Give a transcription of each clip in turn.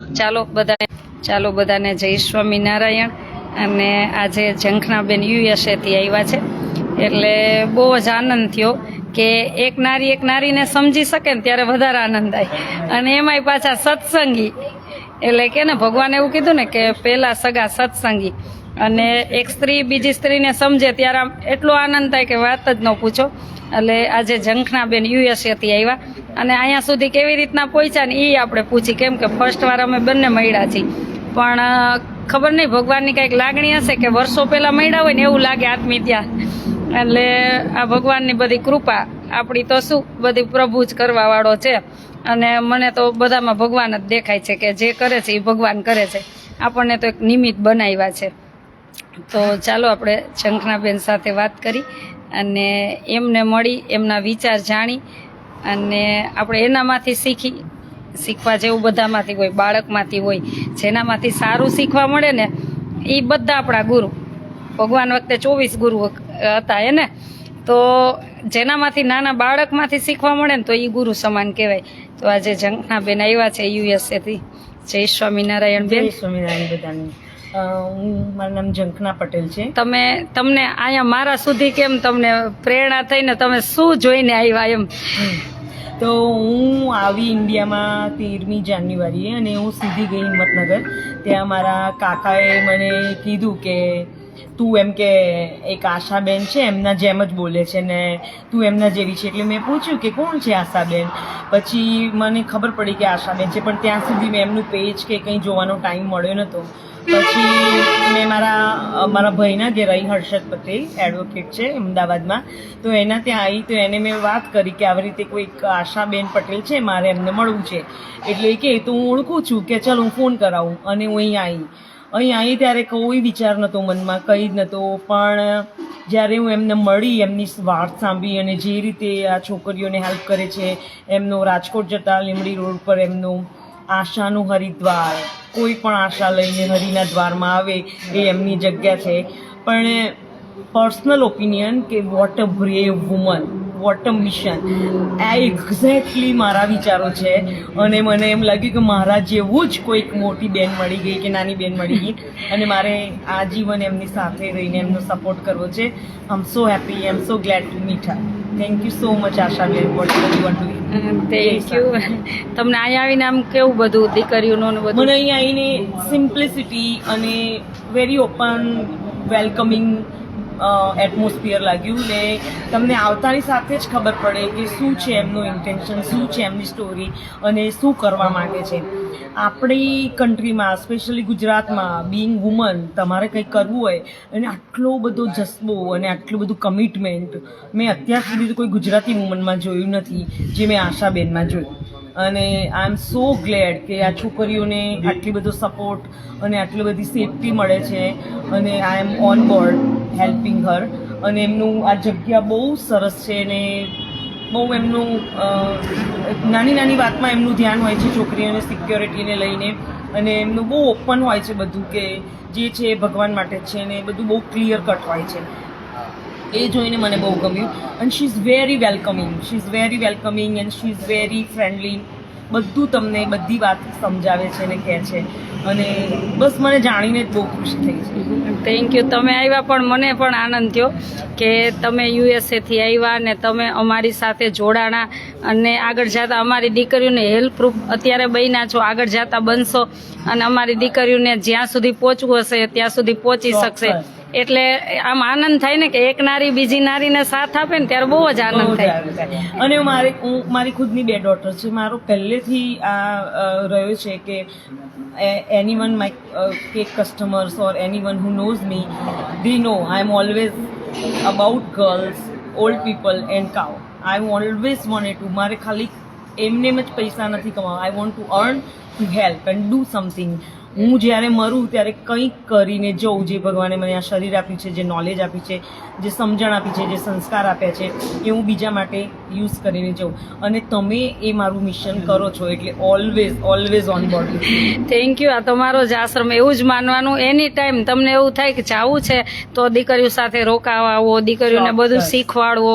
ચાલો બધા ચાલો બધાને જય સ્વામિનારાયણ. અને આજે ઝંખનાબેન યુએસએથી આવ્યા છે. એટલે બહુ જ આનંદ થયો કે એક નારી એક નારીને સમજી શકે ને ત્યારે વધારે આનંદ થાય. અને એમાંય પાછા સત્સંગી એટલે કે ને, ભગવાને એવું કીધું ને કે પહેલા સગા સત્સંગી. અને એક સ્ત્રી બીજી સ્ત્રીને સમજે ત્યારે આમ એટલો આનંદ થાય કે વાત જ ન પૂછો. એટલે આજે ઝંખનાબેન યુએસએથી આવ્યા. અને અહીંયા સુધી કેવી રીતના પહોંચ્યા ને એ આપણે પૂછી કેમ કે ફર્સ્ટ વાર અમે બંને મળ્યા છીએ. પણ ખબર નહીં, ભગવાનની કંઈક લાગણી હશે કે વર્ષો પહેલાં મળ્યા હોય ને, એવું લાગે આત્મી ત્યાં એટલે આ ભગવાનની બધી કૃપા આપણી તો શું, બધી પ્રભુ જ કરવાવાળો છે. અને મને તો બધામાં ભગવાન જ દેખાય છે કે જે કરે છે એ ભગવાન કરે છે. આપણને તો એક નિમિત્ત બનાવ્યા છે. તો ચાલો આપણે શંખનાબેન સાથે વાત કરી અને એમને મળી, એમના વિચાર જાણી અને આપણે એનામાંથી શીખી. શીખવા જેવું બધામાંથી હોય, બાળકમાંથી હોય, જેનામાંથી સારું શીખવા મળે ને, એ બધા આપણા ગુરુ. ભગવાન વખતે ચોવીસ ગુરુ હતા એને. તો જેનામાંથી નાના બાળકમાંથી શીખવા મળે ને, તો એ ગુરુ સમાન કહેવાય. તો આજે જંખનાબેન આવ્યા છે યુએસએથી. જય સ્વામિનારાયણ બેન સ્વામિનારાયણ બધાને. હું મારું નામ ઝંખના પટેલ છે. તમે તમને અહીંયા મારા સુધી કેમ તમને પ્રેરણા થઈને તમે શું જોઈને આવ્યા એમ? તો હું આવી ઇન્ડિયામાં તેરમી જાન્યુઆરીએ અને હું સીધી ગઈ હિંમતનગર. ત્યાં મારા કાકાએ મને કીધું કે તું એમ કે એક આશાબેન છે, એમના જેમ જ બોલે છે ને તું એમના જેવી છે. એટલે મેં પૂછ્યું કે કોણ છે આશાબેન? પછી મને ખબર પડી કે આશાબેન છે, પણ ત્યાં સુધી મેં એમનું પેજ કે કંઈ જોવાનો ટાઈમ મળ્યો નહોતો. પછી મેં મારા મારા ભાઈના ઘેર આવી હર્ષદ પટેલ એડવોકેટ છે અમદાવાદમાં. તો એના ત્યાં આવી તો એને મેં વાત કરી કે આવી રીતે કોઈક આશાબેન પટેલ છે, મારે એમને મળવું છે. એટલે કે તો હું ઓળખું છું કે ચાલ હું ફોન કરાવું. અને હું અહીં આવી અહીં આવી ત્યારે કોઈ વિચાર નહોતો મનમાં, કંઈ જ નહોતો પણ જ્યારે હું એમને મળી, એમની વાત સાંભળી અને જે રીતે આ છોકરીઓને હેલ્પ કરે છે, એમનો રાજકોટ જતા લીમડી રોડ પર એમનું આશાનું હરિદ્વાર, કોઈ પણ આશા લઈને હરિના દ્વારમાં આવે એ એમની જગ્યા છે. પણ પર્સનલ ઓપિનિયન કે what a brave woman what a mission આ એક્ઝેક્ટલી મારા વિચારો છે. અને મને એમ લાગ્યું કે મારા જેવું જ કોઈક મોટી બેન મળી ગઈ કે નાની બેન મળી ગઈ. અને મારે આજીવન એમની સાથે રહીને એમનો સપોર્ટ કરવો છે. I am so happy I am so glad to meet her thank you so much Ashaben what you want to thank you તમને અહીંયા આવીને આમ કેવું બધું દીકરીઓનું બધું? મને અહીંયા આવીને સિમ્પ્લિસિટી અને વેરી ઓપન વેલકમિંગ એટમોસ્ફિયર લાગ્યું. ને તમને આવતાની સાથે જ ખબર પડે કે શું છે એમનું ઇન્ટેન્શન શું છે એમની સ્ટોરી અને શું કરવા માંગે છે. આપણી કન્ટ્રીમાં સ્પેશિયલી ગુજરાતમાં બિંગ વુમન તમારે કંઈક કરવું હોય અને આટલો બધો જસ્બો અને આટલું બધું કમિટમેન્ટ મેં અત્યાર સુધી કોઈ ગુજરાતી વુમનમાં જોયું નથી, જે મેં આશાબેનમાં જોયું. અને આઈ એમ સો ગ્લેડ કે આ છોકરીઓને આટલી બધો સપોર્ટ અને આટલી બધી સેફટી મળે છે અને I am on board helping her અને એમનું આ જગ્યા બહુ સરસ છે અને બહુ એમનું નાની નાની વાતમાં એમનું ધ્યાન હોય છે છોકરીઓને સિક્યોરિટીને લઈને. અને એમનું બહુ ઓપન હોય છે બધું કે જે છે એ ભગવાન માટે છે અને બધું બહુ ક્લિયર કટ હોય છે. એ જોઈને મને બહુ ગમ્યું. અને she is very welcoming she is very welcoming and she is very friendly બધું તમને બધી વાત સમજાવે છે અને કહે છે. અને બસ મને જાણીને જ બહુ ખુશ થઈ છે. થેન્ક યુ તમે આવ્યા પણ મને પણ આનંદ થયો કે તમે યુએસએથી આવ્યા ને તમે અમારી સાથે જોડાણા અને આગળ જતા અમારી દીકરીઓને હેલ્પરૂપ અત્યારે બન્યા છો આગળ જતા બનશો અને અમારી દીકરીઓને જ્યાં સુધી પહોંચવું હશે ત્યાં સુધી પહોંચી શકશે. એટલે આમ આનંદ થાય ને કે એક નારી બીજી નારીને સાથ આપે ને ત્યારે બહુ જ આનંદ થાય. અને મારી હું મારી ખુદની બે ડોટર છે. મારો પહેલેથી આ રહ્યો છે કે any one my cake customers or any one who knows me they know I am always about girls old people and cow I am always want to મારે ખાલી એમને જ પૈસા નથી કમાવા. I want to earn to help and do something હું જ્યારે મરું ત્યારે કંઈક કરીને જઉં જે ભગવાને મને આ શરીર આપ્યું છે જે નોલેજ આપ્યું છે જે સમજણ આપી છે જે સંસ્કાર આપ્યા છે એ હું બીજા માટે યુઝ કરીને જઉં. અને તમે એ મારું મિશન કરો છો એટલે always always on board thank you આ તમારો જ આશ્રમ એવું જ માનવાનું. એની ટાઈમ તમને એવું થાય કે જાવું છે તો દીકરીઓ સાથે રોકાવા આવો દીકરીઓને બધું. શીખવાડવો.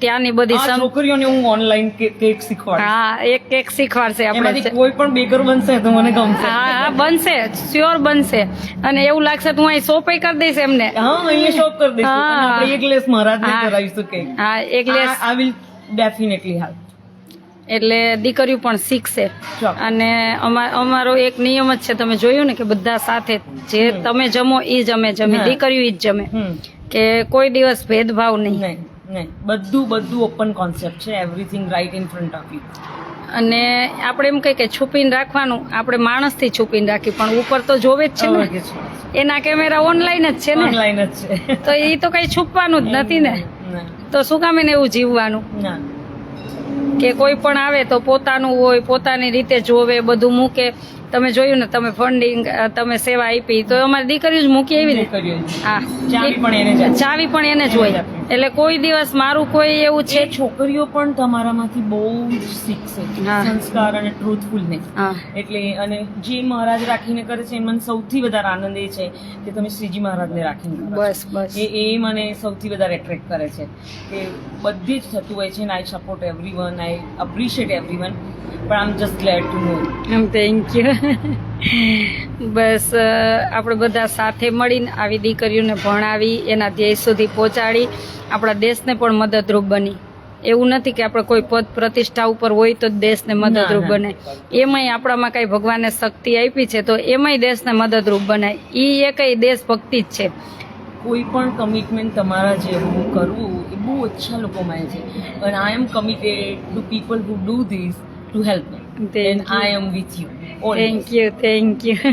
ત્યાંની બધી છોકરીઓને હું ઓનલાઈન કેક શીખવાડ હા એક કેક શીખવાડશે આપણે. કોઈ પણ બેકર બનશે તો મને ગમશે. હા હા બનશે. શ્યોર બનશે. અને એવું લાગશે તું અહીં સોપઈ કરી દઈશ એમને. હા અહીંયા શોપ કરી દઈશ. આપણે એક લેસ મહારાજને હા. કરાવીશું કેક હા એક લેસ આ વિલ ડેફિનેટલી હેલ્પ એટલે દીકરીઓ પણ શીખશે. અને અમા- અમારો એક નિયમ જ છે તમે જોયું ને કે બધા સાથે જે તમે જમો એ જ અમે જમે દીકરીઓ એ જ જમે. કે કોઈ દિવસ ભેદભાવ નહીં. બધું બધું ઓપન કોન્સેપ્ટ છે. Everything right in front of you અને આપણે એમ કહીએ કે છુપીને રાખવાનું આપણે માણસથી છુપીને રાખી પણ ઉપર તો જોવે જ છે ને. એના કેમેરા ઓનલાઈન જ છે ને. ઓનલાઈન જ છે. તો એ તો કઈ છુપવાનું જ નથી ને. તો શું કામ એને એવું જીવવાનું? કે કોઈ પણ આવે તો પોતાનું હોય પોતાની રીતે જોવે બધું મૂકે. તમે જોયું ને તમે ફંડિંગ તમે સેવા આપી તો અમારી દીકરી જ મૂકી આવી ને. હા. ચાવી પણ એને જ ચાવી પણ એને જ હોય. એટલે કોઈ દિવસ મારું કોઈ એવું છે છોકરીઓ પણ તમારામાંથી બહુ જ શીખશે સંસ્કાર અને ટ્રુથફુલનેસ ને. એટલે અને જે મહારાજ રાખીને કરે છે મને સૌથી વધારે આનંદ એ છે કે તમે શ્રીજી મહારાજને રાખીને બસ બસ. એ એ મને સૌથી વધારે એટ્રેક્ટ કરે છે. કે બધી જ થતું હોય છે ને I support every one I appreciate every one પણ I am just glad to know thank you બસ આપણે બધા સાથે મળીને આવી દીકરીઓને ભણાવી એના ધ્યેય સુધી પહોંચાડી આપણા દેશને પણ મદદરૂપ બની. એવું નથી કે આપણે કોઈ પદ પ્રતિષ્ઠા ઉપર હોય તો દેશને મદદરૂપ બને. એમાંય આપણામાં કઈ ભગવાને શક્તિ આપી છે તો એમાંય દેશને મદદરૂપ બનાય. ઈ એ કઈ દેશભક્તિ જ છે. કોઈ પણ કમિટમેન્ટ તમારા જેવું કરવું એ બહુ ઓછા લોકોમાં છે. પણ I am committed to people who do this to help me then I am with you thank you thank you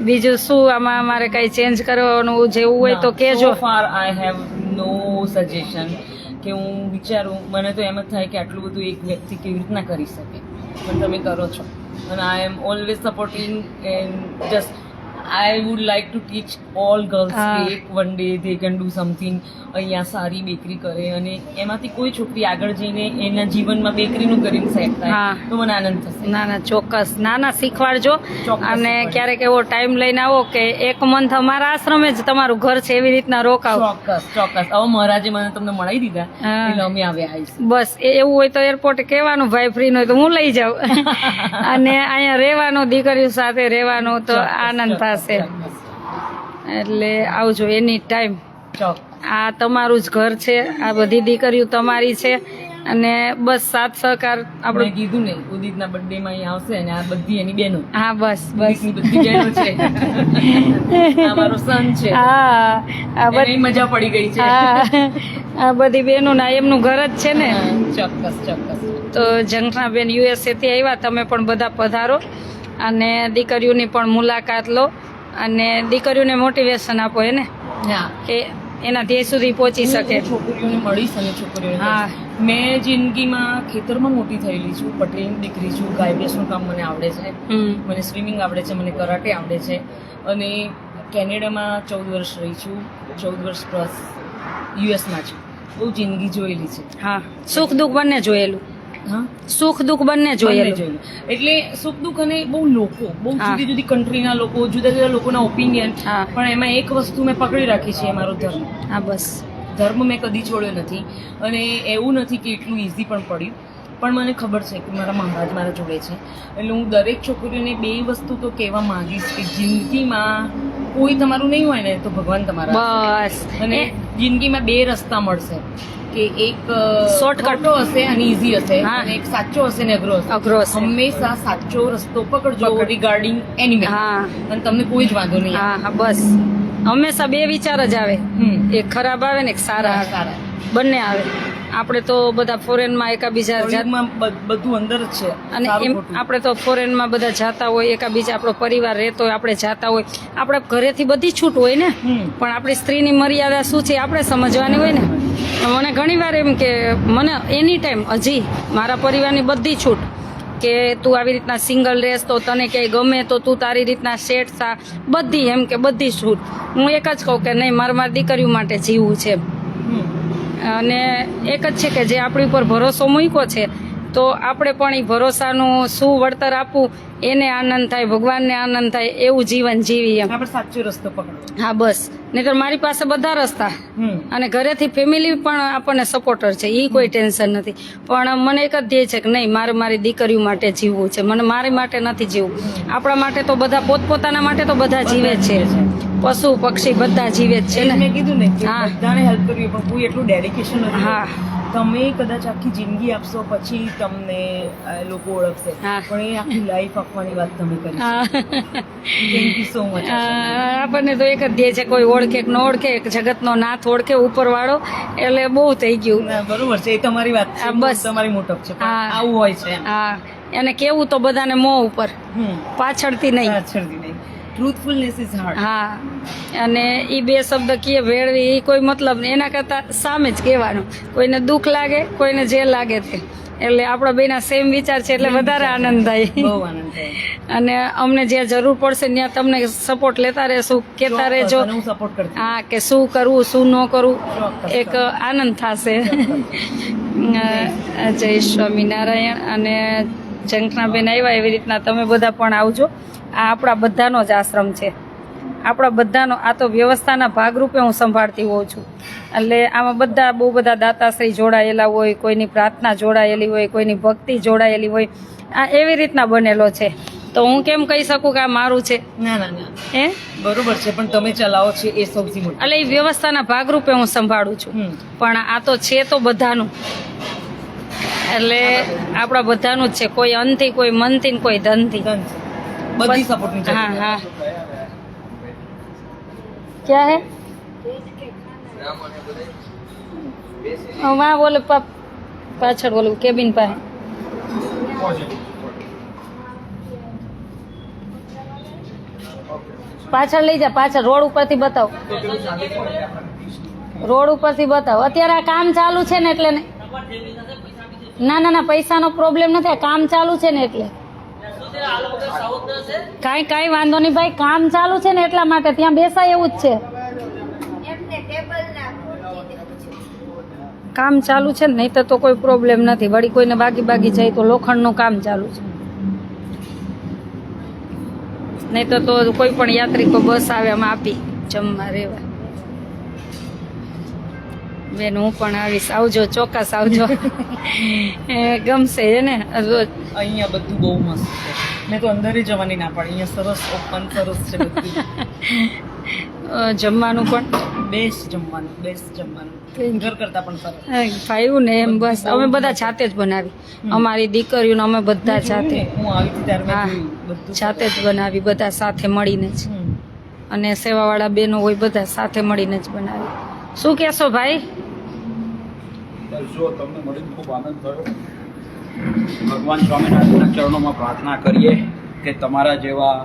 બીજું શું આમાં અમારે કઈ ચેન્જ કરવાનું જેવું હોય તો કેજો far I have no suggestion કે હું વિચારું મને તો એમ જ થાય કે આટલું બધું એક વ્યક્તિ કેવી રીતના કરી શકે. પણ તમે કરો છો. અને I am always supporting and just I would like to teach all girls. એક one day they can do something અહીંયા સારી બેકરી કરે અને એમાંથી કોઈ છોકરી આગળ જઈને એના જીવનમાં બેકરીનું કરીને સેટ થાય તો મને આનંદ થશે. ના ના ચોક્કસ. ના ના શીખવાડજો. અને ક્યારેક એવો ટાઈમ લઈને આવો કે એક મંથ અમારા આશ્રમે જ તમારું ઘર છે એવી રીતના રોકાવ. ચોક્કસ ચોક્કસ. હવે મહારાજે મને તમને મળાવી દીધા. એટલે અમે આવ્યા આવીશું. બસ એવું હોય તો એરપોર્ટે કહેવાનું ભાઈ ફ્રી હોય તો હું લઈ જાઉં. અને અહીંયા રહેવાનું દીકરીઓ સાથે રહેવાનું તો આનંદ થશે. એટલે આવજો એની ટાઈમ આ તમારું જ ઘર છે આ બધી દીકરીઓ તમારી છે અને બસ સાથ સહકાર આપણે કીધું ને ઉદિતના બર્થડે માં અહીંયા આવશે અને આ બધી એની બહેનો. હા બસ બસ. બધી બહેનો છે. આ મારો સન છે. હા આ બધી મજા પડી ગઈ છે. આ બધી બહેનો ના એમનું ઘર જ છે ને. ચોક્કસ ચોક્કસ. તો જંખનાબેન યુએસએ થી આવ્યા તમે પણ બધા પધારો. અને દીકરીઓની પણ મુલાકાત લો. અને દીકરીઓને મોટિવેશન આપો એને. કે એના ધ્યેય સુધી પહોંચી શકે. છોકરીઓને મળીશ અને છોકરીઓને હા. મેં જિંદગીમાં ખેતરમાં મોટી થયેલી છું પટેલની દીકરી છું ગાય ભેંસનું કામ મને આવડે છે. મને સ્વિમિંગ આવડે છે મને કરાટે આવડે છે. અને કેનેડામાં ચૌદ વર્ષ રહી છું. ચૌદ વર્ષ પ્લસ યુએસમાં છું. બહુ જિંદગી જોયેલી છે. હા. સુખ દુઃખ બંને જોયેલું. સુખ દુઃખ બંને જોઈએ એટલે સુખ દુઃખ અને બહુ લોકો બહુ જુદી જુદી કન્ટ્રીના લોકો જુદા જુદા લોકોના ઓપિનિયન પણ એમાં એક વસ્તુ મેં પકડી રાખી છે મારો ધર્મ. હા બસ. ધર્મ મેં કદી છોડ્યો નથી. અને એવું નથી કે એટલું ઇઝી પણ પડ્યું. પણ મને ખબર છે કે મારા મહારાજ મારા જોડે છે. એટલે હું દરેક છોકરીઓને બે વસ્તુ તો કહેવા માંગીશ કે જિંદગીમાં કોઈ તમારું નહીં હોય ને તો ભગવાન તમારા બસ. અને જિંદગીમાં બે રસ્તા મળશે. કે એક Shortcut. હશે અને ઈઝી હશે. હા. અને એક સાચો હશે ને અઘરો હશે. અઘરો હશે. હંમેશા સાચો રસ્તો પકડજો પકડ. રિગાર્ડિંગ એનિમલ હા. અને તમને કોઈ જ વાંધો નહીં હા હા બસ. હંમેશા બે વિચાર જ આવે. એક ખરાબ આવે ને એક સારા સારા. બંને આવે. આપણે તો બધા ફોરેનમાં એકાબીજા બધું અંદર જ છે. અને એમ આપણે તો ફોરેનમાં બધા જાતા હોય એકાબીજા આપણો પરિવાર રહેતો હોય આપણે જાતા હોય. આપણે ઘરેથી બધી છૂટ હોય ને. પણ આપણી સ્ત્રીની મર્યાદા શું છે આપણે સમજવાની હોય ને. મને ઘણી વાર એમ કે મને એની ટાઈમ હજી મારા પરિવારની બધી છૂટ કે તું આવી રીતના સિંગલ રહેશ તો તને ક્યાંય ગમે તો તું તારી રીતના સેટ થા બધી એમ કે બધી છૂટ. હું એક જ કહું કે નહીં મારે મારી દીકરીઓ માટે જીવવું છે. અને એક જ છે કે જે આપણી ઉપર ભરોસો મૂક્યો છે તો આપણે પણ એ ભરોસાનું શું વળતર આપવું એને આનંદ થાય ભગવાનને આનંદ થાય એવું જીવન જીવી એમ. સાચો રસ્તો પકડો. હા બસ. નહીતર મારી પાસે બધા રસ્તા. અને ઘરેથી ફેમિલી પણ આપણને સપોર્ટર છે. એ કોઈ ટેન્શન નથી. પણ મને એક જ ધ્યેય છે કે નહીં મારે મારી દીકરીઓ માટે જીવવું છે. મને મારી માટે નથી જીવવું. આપણા માટે તો બધા પોતપોતાના માટે તો બધા જીવે છે. પશુ પક્ષી બધા જીવે જ છે ને. મેં કીધું ને હા. હેલ્પ કરવી પણ કોઈ એટલું ડેડિકેશન હા. તમે કદાચ આખી જિંદગી આપશો પછી તમને લોકો ઓળખશે. પણ એ આખી લાઈફ આપવાની વાત તમે કરી થેન્ક યુ સો મચ આપણને તો એક જ ધ્યેય છે કોઈ ઓળખે ન ઓળખે જગતનો નાથ ઓળખે ઉપરવાળો એટલે બહુ થઈ ગયું. બરોબર છે એ તમારી વાત છે બસ. તમારી મોટપ છે આવું હોય છે હા એને કેવું તો બધાને મોં ઉપર. પાછળથી નહીં. પાછળથી નહીં. ટ્રુથફુલનેસ ઇઝ હાર્ડ હા. અને એ બે શબ્દ કીએ વેળવી એ કોઈ મતલબ નહીં. એના કરતાં સામે જ કહેવાનું. કોઈને દુઃખ લાગે કોઈને જે લાગે તે. એટલે આપણા બેના સેમ વિચાર છે એટલે વધારે આનંદ થાય. અને અમને જ્યાં જરૂર પડશે ત્યાં તમને સપોર્ટ લેતા રહેશું. કહેતા રહેજો. હા કે શું કરવું શું ન કરવું. એક આનંદ થશે. જય સ્વામિનારાયણ. અને જંખનાબેન આવ્યા એવી રીતના તમે બધા પણ આવજો. આ આપણા બધાનો જ આશ્રમ છે. આપણા બધાનો આ તો વ્યવસ્થાના ભાગરૂપે હું સંભાળતી હોઉં છું. એટલે આમાં બધા બહુ બધા દાતાશ્રી જોડાયેલા હોય કોઈની પ્રાર્થના જોડાયેલી હોય કોઈની ભક્તિ જોડાયેલી હોય. આ એવી રીતના બનેલો છે. તો હું કેમ કહી શકું કે આ મારું છે? ના ના ના. હે? બરોબર છે પણ તમે ચલાવો છો એ સૌથી મોટું. એટલે એ વ્યવસ્થાના ભાગરૂપે હું સંભાળું છું. પણ આ તો છે તો બધાનું. એટલે આપણા બધાનું જ છે. કોઈ અંતથી કોઈ મનથી ને કોઈ ધનથી. ડન છે બધી સપોર્ટની જરૂર હા હા क्या है वहाँ बोले पा પાછળ બોલું કેબિન પાસે પાછળ લઈ જા પાછળ રોડ ઉપરથી બતાવ રોડ ઉપરથી બતાવ અત્યારે આ કામ ચાલુ છે ને એટલે ને ના ના ના પૈસાનો પ્રોબ્લેમ નથી આ કામ ચાલુ છે ને એટલે કાંઈ કાંઈ વાંધો નહીં ભાઈ કામ ચાલુ છે ને એટલા માટે ત્યાં બેસાય એવું જ છે. કામ ચાલુ છે ને નહીં તો કોઈ પ્રોબ્લેમ નથી. વળી કોઈને બાકી બાગી જાય તો લોખંડનું કામ ચાલુ છે. નહીં તો તો કોઈ પણ યાત્રિકો બસ આવે એમાં આપી જમવા રહેવા. બેન હું પણ આવીશ. આવજો ચોક્કસ આવજો. ગમશે ને? અહીંયા બધું બહુ મસ્ત છે. મેં તો અંદર જવાની ના પાડી. અહીંયા સરસ ઓપન સરસ છે બધું. જમવાનું પણ? બેસ્ટ જમવાનું બેસ્ટ જમવાનું. ઘર કરતા પણ સરસ. ને એમ બસ. અમે બધા જાતે જ બનાવી. અમારી દીકરીઓને અમે બધા જાતે. હું આવી ત્યારે જાતે જ બનાવી બધા સાથે મળીને જ. અને સેવાવાળા બેનો હોય બધા સાથે મળીને જ બનાવી. શું કહેશો ભાઈ? જો તમને મળીને ખૂબ આનંદ થયો, ભગવાન સ્વામિનારાયણના ચરણોમાં પ્રાર્થના કરીએ કે તમારા જેવા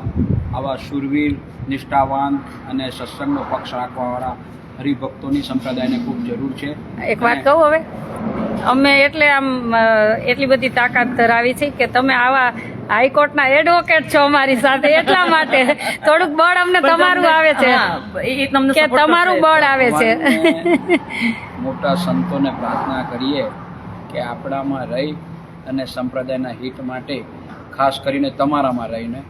આવા શૂરવીર, નિષ્ઠાવાન અને સત્સંગનો પક્ષ રાખવાવાળા હરિભક્તોની સંપ્રદાયને ખૂબ જરૂર છે. એક વાત કહું હવે? અમે એટલે આમ એટલી બધી તાકાત ધરાવી છે કે તમે આવા હાઈકોર્ટના એડવોકેટ છો અમારી સાથે એટલા માટે. થોડુંક બળ અમને તમારું આવે છે. કે તમારું બળ આવે છે. મોટા સંતોને પ્રાર્થના કરીએ કે આપણામાં રહી અને સંપ્રદાયના હિત માટે ખાસ કરીને તમારામાં રહીને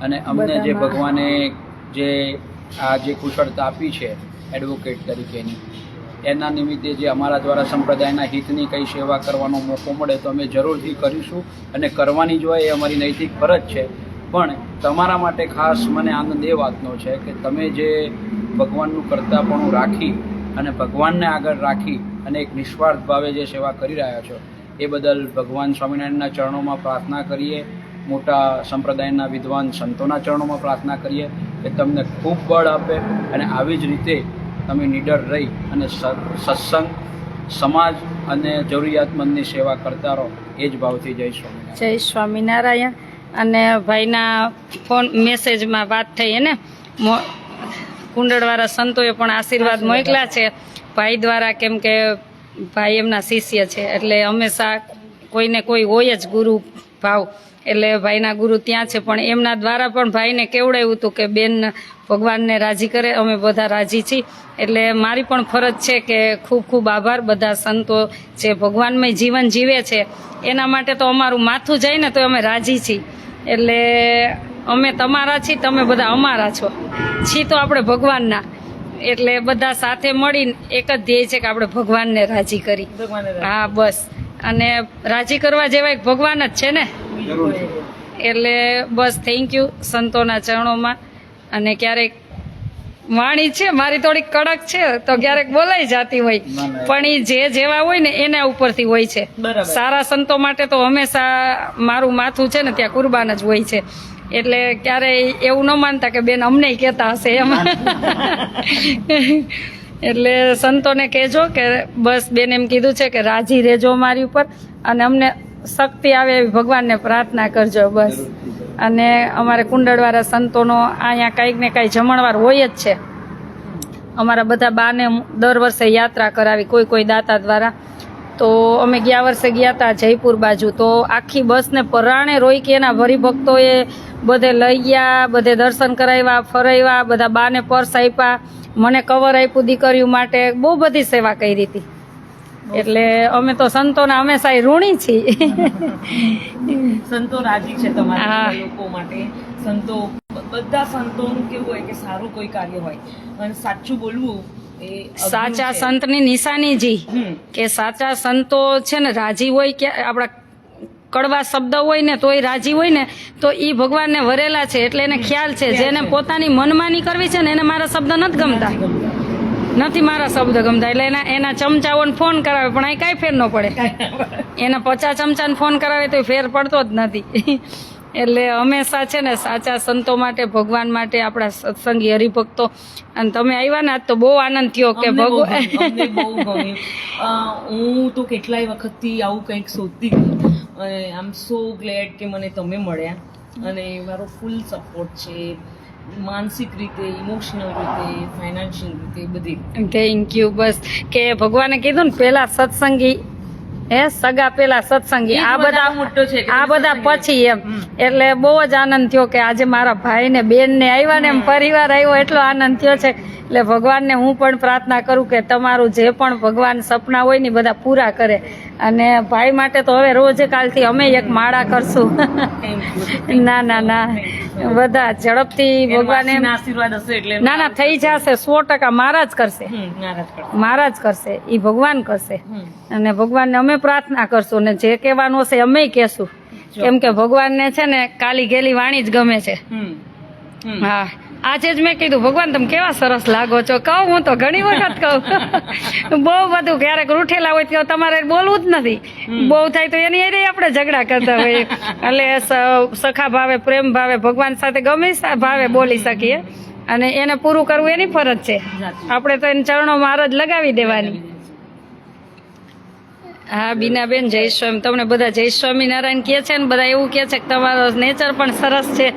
અને અમને જે ભગવાને જે આ જે કુશળતા આપી છે એડવોકેટ તરીકેની એના નિમિત્તે જે અમારા દ્વારા સંપ્રદાયના હિતની કઈ સેવા કરવાનો મોકો મળે તો અમે જરૂરથી કરીશું અને કરવાની જ હોય એ અમારી નૈતિક ફરજ છે. પણ તમારા માટે ખાસ મને આનંદ એ વાતનો છે કે તમે જે ભગવાનનું કરતાપણું રાખી અને ભગવાનને આગળ રાખી અને એક નિસ્વાર્થ ભાવે જે સેવા કરી રહ્યા છો, એ બદલ ભગવાન સ્વામિનારાયણના ચરણોમાં પ્રાર્થના કરીએ, મોટા સંપ્રદાયના વિદ્વાન સંતોના ચરણોમાં પ્રાર્થના કરીએ કે તમને ખૂબ બળ આપે અને આવી જ રીતે તમે નીડર રહી અને સત્સંગ સમાજ અને જરૂરિયાતમંદની સેવા કરતા રહો એ જ ભાવથી જય સ્વામી જય સ્વામિનારાયણ. અને ભાઈના ફોન મેસેજમાં વાત થઈ એને. કુંડળવાળા સંતોએ પણ આશીર્વાદ મોકલા છે. ભાઈ દ્વારા કેમ કે ભાઈ એમના શિષ્ય છે. એટલે હંમેશા કોઈને કોઈ હોય જ ગુરુ ભાવ. એટલે ભાઈના ગુરુ ત્યાં છે. પણ એમના દ્વારા પણ ભાઈને કેવડાવ્યું હતું કે બેન ભગવાનને રાજી કરે અમે બધા રાજી છીએ. એટલે મારી પણ ફરજ છે કે ખૂબ ખૂબ આભાર. બધા સંતો જે ભગવાનમય જીવન જીવે છે એના માટે તો અમારું માથું જાય ને તો અમે રાજી છીએ. એટલે અમે તમારા છીએ તમે બધા અમારા છો. છીએ તો આપણે ભગવાનના. એટલે બધા સાથે મળીને એક જ ધ્યેય છે કે આપણે ભગવાનને રાજી કરી. હા બસ. અને રાજી કરવા જેવા એક ભગવાન જ છે ને. એટલે બસ થેન્ક યુ સંતોના ચરણોમાં. અને ક્યારેક વાણી છે મારી થોડીક કડક છે તો ક્યારેક બોલાઈ જતી હોય. પણ એ જે જેવા હોય ને એના ઉપરથી હોય છે. સારા સંતો માટે તો હંમેશા મારું માથું છે ને ત્યાં કુરબાન જ હોય છે. એટલે ક્યારેય એવું ન માનતા કે બેન અમને કહેતા હશે એમ. એટલે સંતોને કહેજો કે બસ બેન એમ કીધું છે કે રાજી રહેજો મારી ઉપર. અને અમને શક્તિ આવે એવી ભગવાનને પ્રાર્થના કરજો, બસ. અને અમારે કુંડળવાળા સંતોનો અહીંયા કાંઈક ને કાંઈ જમણવાર હોય જ છે. અમારા બધા બાને દર વર્ષે યાત્રા કરાવી કોઈ કોઈ દાતા દ્વારા. તો અમે ગયા વર્ષે ગયા હતા જયપુર બાજુ. તો આખી બસને પરાણે રોઈ એના હરિભક્તોએ બધે લઈ ગયા, બધે દર્શન કરાવ્યા, ફરાવ્યા, બધા બાને પર્સ આપ્યા. મને કવર આપ્યું દીકરીઓ માટે. બહુ બધી સેવા કરી હતી. એટલે અમે તો સંતોના હંમેશા ઋણી છીએ. સંતો રાજી છે તમારા લોકો માટે. સંતો બધા સંતોનું કેવું હોય કે સારું કોઈ કાર્ય હોય. અને સાચું બોલવું સાચા. સંતની નિશાની જી. કે સાચા સંતો છે ને રાજી હોય કે આપણા કડવા શબ્દ હોય ને તોય રાજી હોય ને તો એ ભગવાનને વરેલા છે. એટલે એને ખ્યાલ છે. જેને પોતાની મનમાની કરવી છે ને એને મારા શબ્દ નથી ગમતા. નથી મારા શબ્દ ગમતા. એટલે એના એના ચમચાઓને ફોન કરાવે પણ અહીં કાંઈ ફેર ન પડે. એના પચાસ ચમચાને ફોન કરાવે તો ફેર પડતો જ નથી. એટલે હંમેશા છે ને સાચા સંતો માટે ભગવાન માટે આપણા સત્સંગી હરિભક્તો. અને તમે આવ્યા ને આજ તો બહુ આનંદ થયો કે ભગવાન હું તો કેટલાય વખતથી આવું કંઈક શોધતી હતી. અને આઈ એમ સો ગ્લેડ કે મને તમે મળ્યા. અને મારો ફૂલ સપોર્ટ છે. માનસિક રીતે ઇમોશનલ રીતે ફાઇનાન્શિયલ રીતે બધી થેન્ક યુ બસ. કે ભગવાને કીધું ને પેલા સત્સંગી હે સગા પેલા સત્સંગી આ બધા મોટો છે આ બધા પછી એમ. એટલે બહુ જ આનંદ થયો કે આજે મારા ભાઈ ને બેન ને આવ્યા ને એમ પરિવાર આવ્યો એટલો આનંદ થયો છે. એટલે ભગવાનને હું પણ પ્રાર્થના કરું કે તમારું જે પણ ભગવાન સપના હોય ને બધા પૂરા કરે. અને ભાઈ માટે તો હવે રોજ કાલથી અમે એક માળા કરશું. ના ના ના. બધા ઝડપથી ભગવાન આશીર્વાદ હશે એટલે ના ના થઈ જશે. સો ટકા મારા જ કરશે. મારા જ કરશે. એ ભગવાન કરશે. અને ભગવાનને અમે પ્રાર્થના કરશું. ને જે કહેવાનું હશે અમે કહેશું. કેમ કે ભગવાનને છે ને કાલી ગેલી વાણી જ ગમે છે. હા. આજે જ મેં કીધું ભગવાન તમે કેવા સરસ લાગો છો? કહું હું તો ઘણી વખત કહું. બહુ બધું ક્યારેક રૂઠેલા હોય તો તમારે બોલવું જ નથી. બહુ થાય તો એની એ આપણે ઝઘડા કરતા હોઈએ. એટલે સખા ભાવે પ્રેમ ભાવે ભગવાન સાથે ગમે ભાવે બોલી શકીએ. અને એને પૂરું કરવું એની ફરજ છે. આપણે તો એને ચરણોમાં અરજ લગાવી દેવાની. હા બીનાબેન જય સ્વામી. તમને બધા જય સ્વામિનારાયણ કહે છે ને બધા એવું કે છે કે તમારો નેચર પણ સરસ છે.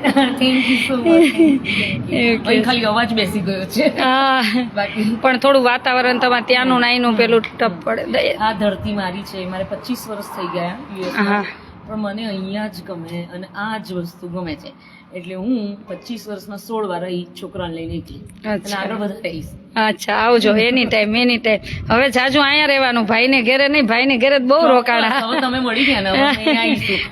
ખાલી અવાજ બેસી ગયો છે. હા પણ થોડું વાતાવરણ તમારે ત્યાંનું નાઈનું પેલું ટપ પડે. આ ધરતી મારી છે. મારે પચીસ વર્ષ થઈ ગયા હા. પણ મને અહીંયા જ ગમે અને આ જ વસ્તુ ગમે છે. એટલે હું પચીસ વર્ષમાં સોળ વાર અહીં છોકરાને લઈને નીકળી. અને. આગળ રહીશ અચ્છા આવજો એની ટાઈમ એની ટાઈમ હવે જાજુ અહીંયા રહેવાનું ભાઈ ને ઘેરે નહીં ભાઈને ઘરે જ બહુ રોકાણા. તમે મળી ગયા ને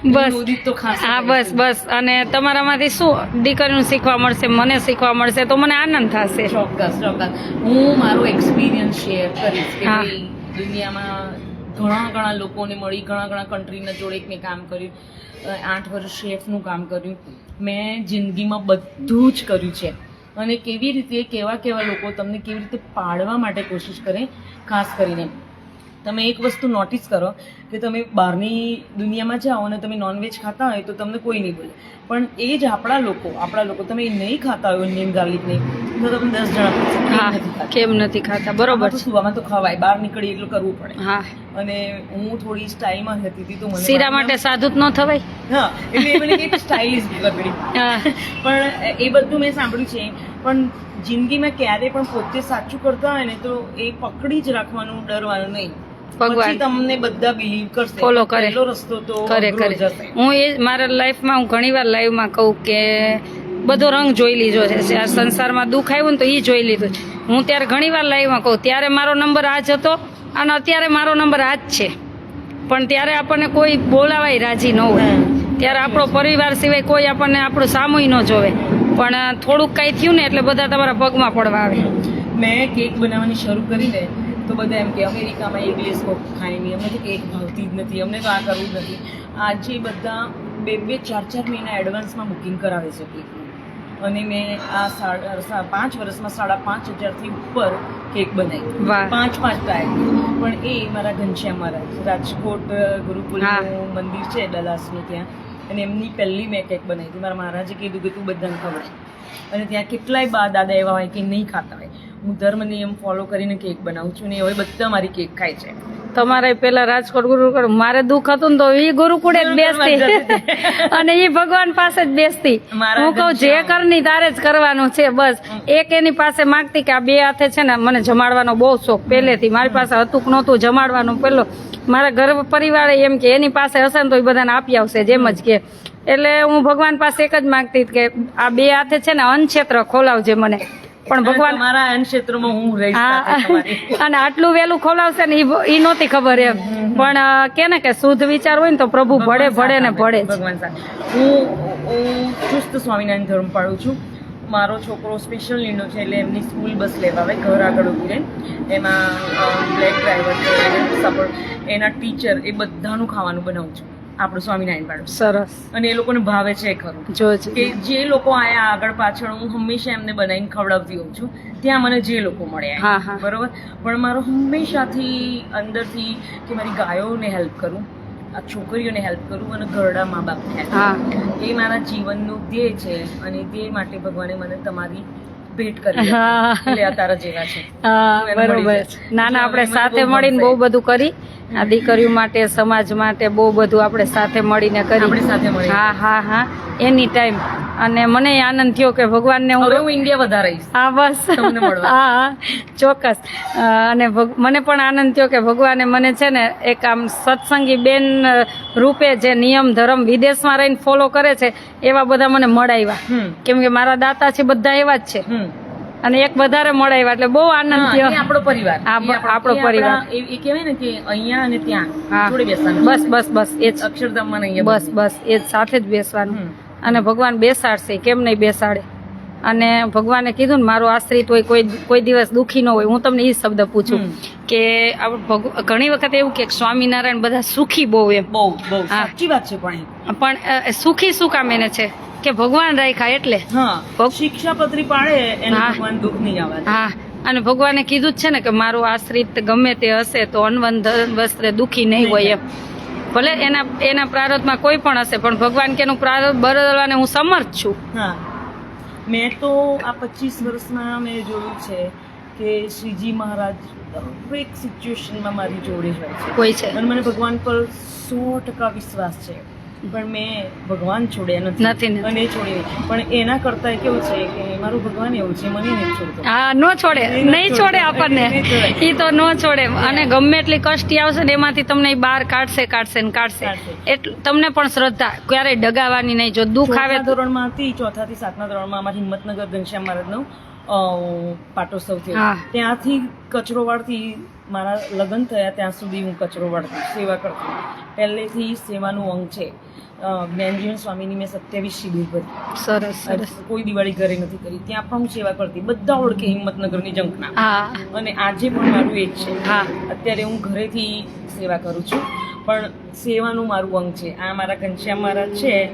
બસ. તો હા બસ બસ. અને તમારામાંથી શું દીકરીનું શીખવા મળશે મને શીખવા મળશે તો મને આનંદ થશે. ચોક્કસ ચોક્કસ. હું મારો એક્સપિરિયન્સ શેર કરીશ કે. દુનિયામાં ઘણા ઘણા લોકોને મળી ઘણા ઘણા કન્ટ્રીના જોડે મેં કામ કર્યું. આઠ વર્ષ શેફનું કામ કર્યું. મેં જિંદગીમાં બધું જ કર્યું છે. અને કેવી રીતે કેવા કેવા લોકો તમને કેવી રીતે પાડવા માટે કોશિશ કરે, ખાસ કરીને. તમે એક વસ્તુ નોટિસ કરો કે તમે બહારની દુનિયામાં જાઓ અને તમે નોનવેજ ખાતા હોય તો તમને કોઈ નહીં બોલે. પણ એ જ આપણા લોકો આપણા લોકો તમે નહીં ખાતા હોય ઓનિયન ગાર્લિક નહીં તો તમને દસ જણા કેમ હા નથી ખાતા? કેમ નથી ખાતા? બરોબર છે. આમાં તો ખવાય. બહાર નીકળી એટલું કરવું પડે. હા. અને હું થોડી સ્ટાઇલમાં હતી હતી તો મને શીરા માટે જ ન થવાય? હા એટલે એ મને કંઈક સ્ટાઇલિશ લગડી હા. પણ એ બધું મેં સાંભળ્યું છે. પણ જિંદગીમાં ક્યારે પણ પોતે સાચું કરતા હોય ને તો એ પકડી જ રાખવાનું ડરવાનું નહીં. ભગવાન. તમને બધા બિલીવ કરશે. ફોલો કરે. રસ્તો તો કરે કરે. હું એ મારા લાઈફમાં હું ઘણીવાર લાઈવમાં કહું કે બધો રંગ જોઈ લીધો છે. આ સંસારમાં દુઃખ આવ્યું ને તો એ જોઈ લીધું છે. હું ત્યારે ઘણીવાર લાઈવમાં કહું ત્યારે મારો નંબર આ જ હતો અને અત્યારે મારો નંબર આ જ છે. પણ ત્યારે આપણને કોઈ બોલાવાય રાજી ન હોય. ત્યારે આપણો પરિવાર સિવાય કોઈ આપણને આપણું સામુય ન જોવે. પણ થોડુંક કાંઈ થયું ને એટલે બધા તમારા પગમાં પડવા આવે. મેં કેક બનાવવાની શરૂ કરી ને તો બધા એમ કે અમેરિકામાં ઇંગ્લિશ કોક ખાય નહીં. અમને તો કેક ભાવતી જ નથી. અમને તો આ કરવું જ નથી. આજે બધા બે બે ચાર ચાર મહિના એડવાન્સમાં બુકિંગ કરાવે છે કેકનું અને મેં આ સાડા પાંચ વર્ષમાં સાડા પાંચ હજારથી ઉપર કેક બનાવી પાંચ પાંચ ટાઈમ પણ એ મારા ઘનશ્યામ મહારાજ રાજકોટ ગુરુકુલનું મંદિર છે ડલાસનું ત્યાં. અને એમની પહેલી મેં કેક બનાવી હતી. મારા મહારાજે કીધું કે તું બધાને ખબર અને ત્યાં કેટલાય બા દાદા એવા હોય કે નહીં ખાતા હોય. હું ધર્મ નિયમ ફોલો કરીને કેક બનાવું છું ને હવે બધા મારી કેક ખાય છે. તમારે પેલા રાજકોટ ગુરુકુળ મારે દુઃખ હતું ને તો એ ગુરુકુળે જ બેસતી. અને એ ભગવાન પાસે જ બેસતી. હું કહું જે કરની તારે જ કરવાનું છે બસ. એક એની પાસે માંગતી કે આ બે હાથે છે ને મને જમાડવાનો બહુ શોખ પહેલેથી. મારી પાસે હતું કે નહોતું જમાડવાનું પેલો મારા ઘર પરિવારે એમ કે એની પાસે હશે ને તો એ બધાને આપી આવશે જેમ જ કે. એટલે હું ભગવાન પાસે એક જ માંગતી કે આ બે હાથે છે ને અન્નક્ષેત્ર ખોલાવજે મને. પણ ભગવાન મારા અન ક્ષેત્રમાં હું રહીશ સાથે હા તમારી. અને આટલું વહેલું ખોલાવશે ને એ નહોતી ખબર એમ. પણ કે ને કે શુદ્ધ વિચાર હોય ને તો પ્રભુ ભળે ભળે ને ભળે ભગવાન સાહેબ હું હું ચુસ્ત સ્વામિનારાયણ ધર્મ પાડું છું. મારો છોકરો સ્પેશિયલ નીડો છે એટલે એમની સ્કૂલ બસ લેવા આવે ઘર આગળ ઊભી રહે એમાં બ્લેક ડ્રાઈવર છે સપોર્ટ એના ટીચર એ બધાનું ખાવાનું બનાવું છું. આપણું સ્વામિનારાયણ પાડું. સરસ. અને એ લોકોને ભાવે છે ખરું. જોજ. કે જે લોકો આયા આગળ પાછળ હું હંમેશા એમને બનાવીને ખવડાવતી હોઉં છું. ત્યાં મને જે લોકો મળ્યા હા, હા. બરોબર? પણ મારો હંમેશાથી અંદરથી કે મારી ગાયોને હેલ્પ કરું આ છોકરીઓને હેલ્પ કરું અને ઘરડા મા બાપને help હા. એ મારા જીવનનું ધ્યેય છે અને તે માટે ભગવાને મને તમારી ભેટ કરી એટલે આ તારા જેવા છે. બરોબર ના ના આપણે સાથે મળીને બહુ બધું કરી. આ દીકરીઓ માટે સમાજ માટે બહુ બધું આપણે સાથે મળીને કરી. હા હા હા. એની ટાઈમ અને મને આનંદ થયો કે ભગવાનને હું હું ઇન્ડિયા વધારીશ હા બસ. હા હા. ચોક્કસ. અને મને પણ આનંદ થયો કે ભગવાને મને છે ને એક આમ સત્સંગી બેન રૂપે જે નિયમ ધર્મ વિદેશમાં રહીને ફોલો કરે છે એવા બધા મને મળાવ્યા. કેમ કે મારા દાતા છે બધા એવા જ છે. અને એક વધારે મળાવ્યા એટલે બહુ આનંદ થયો. આપણો પરિવાર. આપણો- પરિવાર. એ કહેવાય ને કે અહીંયા અને ત્યાં જોડે બેસવાનું. બસ બસ બસ એ જ. અક્ષરધામમાં ને અહીંયા બસ બસ એ જ. સાથે જ બેસવાનું. અને ભગવાન બેસાડશે કેમ નહીં બેસાડે? અને ભગવાને કીધું ને મારો આશ્રિત હોય કોઈ કોઈ દિવસ દુઃખી ન હોય. હું તમને એ શબ્દ પૂછું કે ઘણી વખત એવું કે સ્વામિનારાયણ બધા સુખી બહુ એમ. બહુ બહુ. સાચી વાત છે પણ પણ સુખી શું કામ એને છે? કે ભગવાન રાખ્યા એટલે? હા શિક્ષાપત્રી પાડે એને. ભગવાન દુઃખ નહીં આવે. હા અને ભગવાને કીધું જ છે ને કે મારું આશ્રિત ગમે તે હશે તો અનવન વસ્ત્રે દુઃખી નહીં હોય એમ. ભલે એના એના પ્રારબ્ધમાં કોઈ પણ હશે પણ ભગવાન કે એનું પ્રારબ્ધ બદલવાને હું સમર્થ છું. હા. મેં તો આ પચીસ વર્ષમાં મેં જોયું છે કે શ્રીજી મહારાજ દરેક સિચ્યુએશનમાં મારી જોડે હોય છે. કોઈ છે. અને મને ભગવાન પર સો ટકા વિશ્વાસ છે. પણ મેં ભગવાન છોડ્યા નથી. અને છોડી પણ એના કરતાં કેવું છે કે મારું ભગવાન એવું છે મને નહીં છોડતો. હા નો છોડે. નહીં છોડે. આપણને. એ તો નો છોડે. અને ગમે એટલી કષ્ટી આવશે ને એમાંથી તમને એ બહાર કાઢશે કાઢશે ને કાઢશે. એટલે તમને પણ શ્રદ્ધા. ક્યારેય ડગાવાની નહીં. જો દુઃખ આવે ધોરણમાં હતી ચોથા થી સાતમા ધોરણમાં અમારી હિંમતનગર ઘનશ્યામ મહારાજનો પાટોત્સવ થયો. ત્યાંથી કચરો વાળતી મારા લગ્ન થયા ત્યાં સુધી હું કચરો વળતી સેવા કરતી. પહેલેથી સેવાનું અંગ છે. જ્ઞાનજીવન સ્વામીની મેં સત્યાવીસ શિબિર ભરી સરસ સરસ. કોઈ દિવાળી ઘરે નથી કરી. ત્યાં પણ હું સેવા કરતી. બધા ઓળખે હિંમતનગરની જંકના હા. અને આજે પણ મારું એ જ છે. હા. અત્યારે હું ઘરેથી સેવા કરું છું. પણ સેવાનું મારું અંગ છે. આ મારા ઘનશ્યામ મહારાજ છે.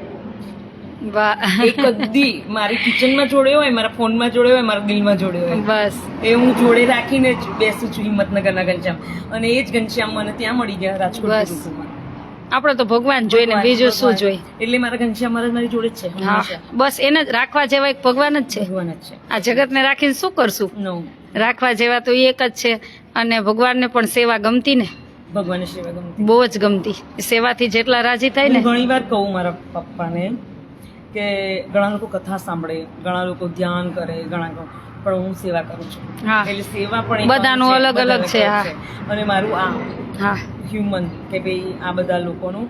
એ કદી મારી કિચનમાં જોડે હોય મારા ફોનમાં જોડે હોય મારા દિલમાં જોડે હોય. બસ. એ હું જોડે રાખીને જ બેસું છું હિંમતનગરના ઘનશ્યામ. અને એ જ ઘનશ્યામ મને ત્યાં મળી ગયા રાજકોટ. આપણે તો ભગવાન જોઈને બીજું શું. જોઈ? એટલે મારા ઘનશ્યામ મહારાજ મારી જોડે જ છે બસ એને જ રાખવા જેવા એક ભગવાન જ છે. ભગવાન જ છે. આ જગતને રાખીને શું કરશું? નો રાખવા જેવા તો એક જ છે. અને ભગવાનને પણ સેવા ગમતી ને? ભગવાન સેવા ગમતી. બહુ જ ગમતી. સેવાથી જેટલા રાજી થાય ને? ઘણી વાર કહું મારા પપ્પાને કે ઘણા લોકો કથા સાંભળે ઘણા લોકો ધ્યાન કરે ઘણા લોકો પણ હું સેવા કરું છું. હા. એટલે સેવા પણ બધાનું અલગ અલગ છે, હા. અને મારું આ હા. હ્યુમન કે ભાઈ આ બધા લોકોનું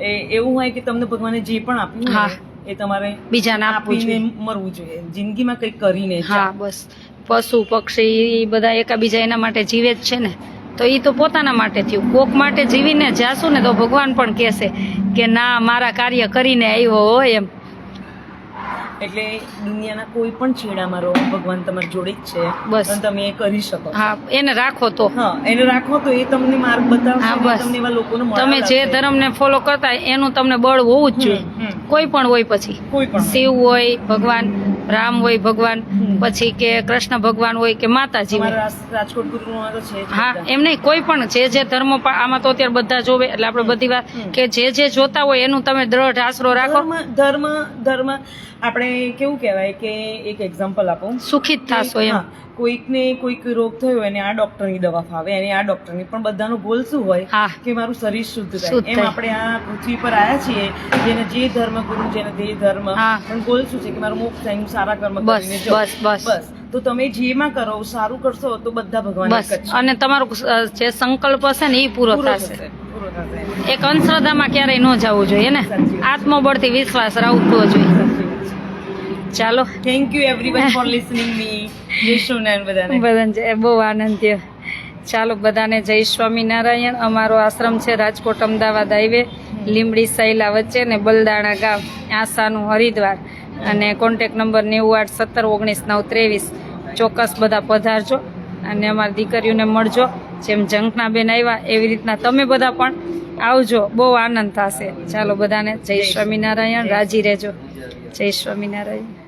એ એવું હોય કે તમને ભગવાને જે પણ આપ્યું. એ તમારે બીજાને આપીને મરવું જોઈએ. જિંદગીમાં કંઈક કરીને હા બસ. પશુ પક્ષી બધા એકાબીજા એના માટે જીવે જ છે ને. તો એ તો પોતાના માટે થયું. કોક માટે જીવીને જાશું ને તો ભગવાન પણ કહેશે કે ના મારા કાર્ય કરીને આવ્યો હોય એમ. એટલે દુનિયાના કોઈ પણ છેડામાં રહો ભગવાન તમારી જોડે જ છે. બસ. તમે એ કરી શકો. હા એને રાખો તો. હા એને રાખો તો એ તમને માર્ગ બતાવશે. તમને એવા લોકોને તમે જે ધર્મને ફોલો કરતા એનું તમને બળ હોવું જ જોઈએ. કોઈ પણ હોય પછી. કોઈ પણ શિવ હોય. ભગવાન રામ હોય ભગવાન પછી કે કૃષ્ણ ભગવાન હોય કે માતાજી રાજકોટ ગુરુ છે હા એમ નહીં કોઈ પણ જે જે ધર્મ પણ આમાં તો અત્યારે બધા જોવે એટલે આપણે બધી વાત કે જે જે જોતા હોય એનું તમે દ્રઢ આશરો રાખો. ધર્મ ધર્મ ધર્મ આપણે કેવું કહેવાય કે એક એક્ઝામ્પલ આપો. સુખી જ થાશો એમ. કોઈકને કોઈક રોગ થયો એને આ ડોક્ટરની દવા ફાવે અને આ ડોક્ટરની પણ બધાનો ગોલ શું હોય? કે મારું શરીર શુદ્ધ થાય એમ આપણે આ પૃથ્વી પર આવ્યા છીએ જેને જે ધર્મ ગુરુ જેને જે ધર્મ. પણ ગોલ શું છે? કે મારું મોક્ષ થાય સારા કર્મ કરીને બસ, બસ. બસ. તો તમે જેમાં કરો સારું કરશો તો બધા ભગવાન. અને તમારો જે સંકલ્પ હશે ને એ પૂરો થશે. એક અંધશ્રદ્ધામાં ક્યારેય ન જવું જોઈએ ને. આત્મબળથી વિશ્વાસ રાખવો જોઈએ. ચાલો. Thank you everyone for listening me જય સોનારાયણ બધાને. બધાને જય- બહુ આનંદ થયો. ચાલો બધાને જય સ્વામિનારાયણ. અમારો આશ્રમ છે રાજકોટ અમદાવાદ હાઈવે. લીમડી સૈલા વચ્ચે ને બલદાણા ગામ. આસાનું હરિદ્વાર. અને કોન્ટેક નંબર નેવું આઠ સત્તર ઓગણીસ નવ ત્રેવીસ. ચોક્કસ બધા પધારજો. અને અમારી દીકરીઓને મળજો. જેમ ઝંખનાબેન આવ્યા એવી રીતના તમે બધા પણ આવજો. બહુ આનંદ થશે. ચાલો બધાને જય સ્વામિનારાયણ. રાજી રહેજો. જય સ્વામિનારાયણ.